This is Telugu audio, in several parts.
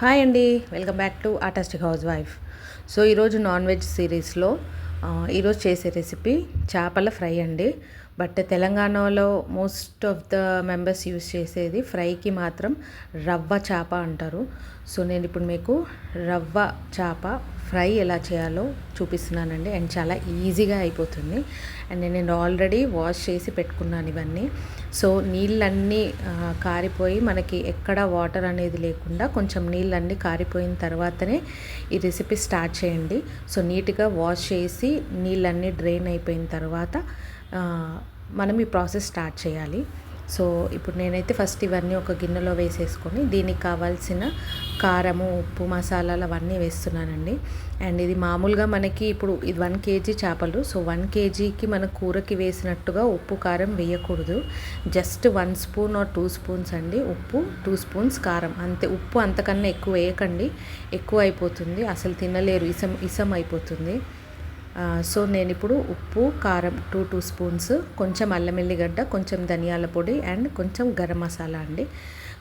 హాయ్ అండి. Welcome back to artistic housewife so ఈరోజు నాన్ వెజ్ సిరీస్లో ఈరోజు చేసే రెసిపీ చేపల ఫ్రై అండి. బట్ తెలంగాణలో most of the members use చేసేది ఫ్రైకి మాత్రం రవ్వ చేప అంటారు. సో నేను ఇప్పుడు మీకు రవ్వ చేప ఫ్రై ఎలా చేయాలో చూపిస్తున్నానండి. అండ్ చాలా ఈజీగా అయిపోతుంది. అండ్ నేను ఆల్రెడీ వాష్ చేసి పెట్టుకున్నాను ఇవన్నీ. సో నీళ్ళన్నీ కారిపోయి మనకి ఎక్కడ వాటర్ అనేది లేకుండా కొంచెం నీళ్ళన్నీ కారిపోయిన తర్వాతనే ఈ రెసిపీ స్టార్ట్ చేయండి. సో నీట్గా వాష్ చేసి నీళ్ళన్నీ డ్రైన్ అయిపోయిన తర్వాత తర్వాత మనం ఈ ప్రాసెస్ స్టార్ట్ చేయాలి. సో ఇప్పుడు నేనైతే ఫస్ట్ ఇవన్నీ ఒక గిన్నెలో వేసేసుకొని దీనికి కావాల్సిన కారము ఉప్పు మసాలాలు అవన్నీ వేస్తున్నానండి. అండ్ ఇది మామూలుగా మనకి ఇప్పుడు ఇది వన్ కేజీ చేపలు. సో వన్ కేజీకి మన కూరకి వేసినట్టుగా ఉప్పు కారం వేయకూడదు. Just one spoon or two spoons అండి. ఉప్పు టూ స్పూన్స్ కారం. అంతే. ఉప్పు అంతకన్నా ఎక్కువ వేయకండి. ఎక్కువ అయిపోతుంది. అసలు తినలేరు. ఇసం ఇసం అయిపోతుంది. సో నేను ఇప్పుడు ఉప్పు కారం టూ టూ స్పూన్స్ కొంచెం అల్లం ఎల్లిగడ్డ కొంచెం ధనియాల పొడి అండ్ కొంచెం గరం మసాలా అండి.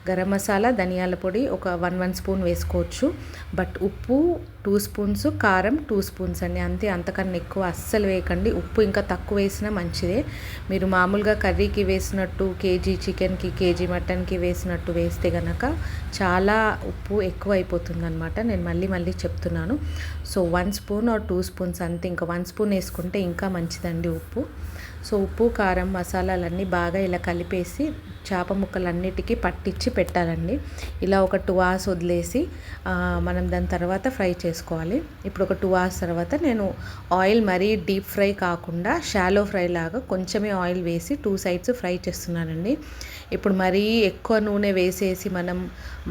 గరం మసాలా ధనియాల పొడి ఒక వన్ వన్ స్పూన్ వేసుకోవచ్చు. బట్ ఉప్పు టూ స్పూన్స్ కారం టూ స్పూన్స్ అండి. అంతే అంతకన్నా ఎక్కువ అస్సలు వేయకండి. ఉప్పు ఇంకా తక్కువ వేసినా మంచిదే. మీరు మామూలుగా కర్రీకి వేసినట్టు కేజీ చికెన్కి కేజీ మటన్కి వేసినట్టు వేస్తే కనుక చాలా ఉప్పు ఎక్కువ అయిపోతుందనమాట నేను మళ్ళీ మళ్ళీ చెప్తున్నాను. So one spoon or two spoons అంతే. ఇంకా వన్ స్పూన్ వేసుకుంటే ఇంకా మంచిదండి ఉప్పు. సో ఉప్పు కారం మసాలాలన్నీ బాగా ఇలా కలిపేసి చేప ముక్కలన్నిటికీ పట్టించి పెట్టాలండి. ఇలా ఒక టూ అవర్స్ వదిలేసి మనం దాని తర్వాత ఫ్రై చేసుకోవాలి. ఇప్పుడు ఒక టూ అవర్స్ తర్వాత నేను ఆయిల్ మరీ డీప్ ఫ్రై కాకుండా షాలో ఫ్రై లాగా కొంచెమే ఆయిల్ వేసి టూ సైడ్స్ ఫ్రై చేస్తున్నానండి. ఇప్పుడు మరీ ఎక్కువ నూనె వేసేసి మనం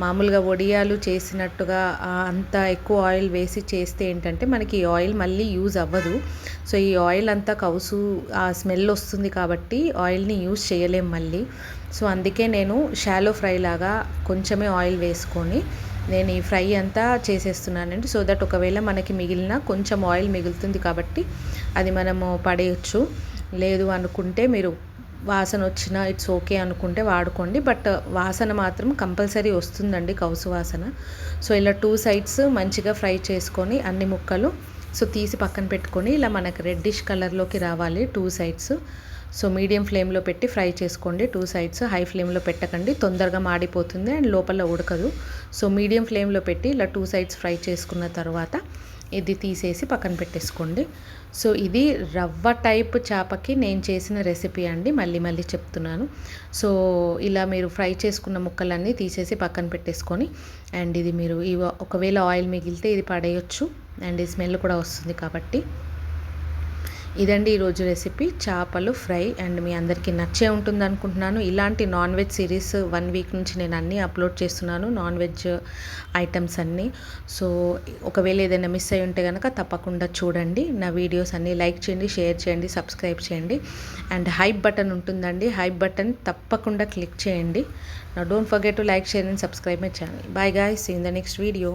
మామూలుగా వడియాలు చేసినట్టుగా అంత ఎక్కువ ఆయిల్ వేసి చేస్తే ఏంటంటే మనకి ఈ ఆయిల్ మళ్ళీ యూజ్ అవ్వదు. సో ఈ ఆయిల్ అంతా కౌసు ఆ స్మెల్ వస్తుంది కాబట్టి ఆయిల్ని యూజ్ చేయలేం మళ్ళీ. సో అందుకే నేను షాలో ఫ్రై లాగా కొంచెమే ఆయిల్ వేసుకొని నేను ఈ ఫ్రై అంతా చేసేస్తున్నానండి. సో దట్ ఒకవేళ మనకి మిగిలిన కొంచెం ఆయిల్ మిగులుతుంది కాబట్టి అది మనము పడేయచ్చు. లేదు అనుకుంటే మీరు వాసన వచ్చినా ఇట్స్ ఓకే అనుకుంటే వాడుకోండి. బట్ వాసన మాత్రం కంపల్సరీ వస్తుందండి కౌసు వాసన. సో ఇలా టూ సైడ్స్ మంచిగా ఫ్రై చేసుకొని అన్ని ముక్కలు సో తీసి పక్కన పెట్టుకొని ఇలా మనకు రెడ్డిష్ కలర్లోకి రావాలి టూ సైడ్స్ సో మీడియం ఫ్లేమ్లో పెట్టి ఫ్రై చేసుకోండి టూ సైడ్స్ హై ఫ్లేమ్లో పెట్టకండి తొందరగా మాడిపోతుంది అండ్ లోపల ఉడకదు. సో మీడియం ఫ్లేమ్లో పెట్టి ఇలా టూ సైడ్స్ ఫ్రై చేసుకున్న తర్వాత ఇది తీసేసి పక్కన పెట్టేసుకోండి. సో ఇది రవ్వ టైప్ చేపకి నేను చేసిన రెసిపీ అండి మళ్ళీ మళ్ళీ చెప్తున్నాను. సో ఇలా మీరు ఫ్రై చేసుకున్న ముక్కలన్నీ తీసేసి పక్కన పెట్టేసుకొని అండ్ ఇది మీరు ఒకవేళ ఆయిల్ మిగిలితే ఇది పడేయచ్చు. అండ్ ఈ స్మెల్ కూడా వస్తుంది కాబట్టి. ఇదండి ఈరోజు రెసిపీ. చేపలు ఫ్రై అండ్ మీ అందరికీ నచ్చే ఉంటుంది అనుకుంటున్నాను. ఇలాంటి non veg series one week నుంచి నేను అన్నీ అప్లోడ్ చేస్తున్నాను నాన్ వెజ్ ఐటమ్స్ అన్నీ. సో ఒకవేళ ఏదైనా మిస్ అయి ఉంటే కనుక తప్పకుండా చూడండి. నా వీడియోస్ అన్నీ లైక్ చేయండి షేర్ చేయండి సబ్స్క్రైబ్ చేయండి. అండ్ హైప్ బటన్ ఉంటుందండి. హైప్ బటన్ తప్పకుండా క్లిక్ చేయండి. నా don't forget to like share and subscribe my channel bye guys in the next video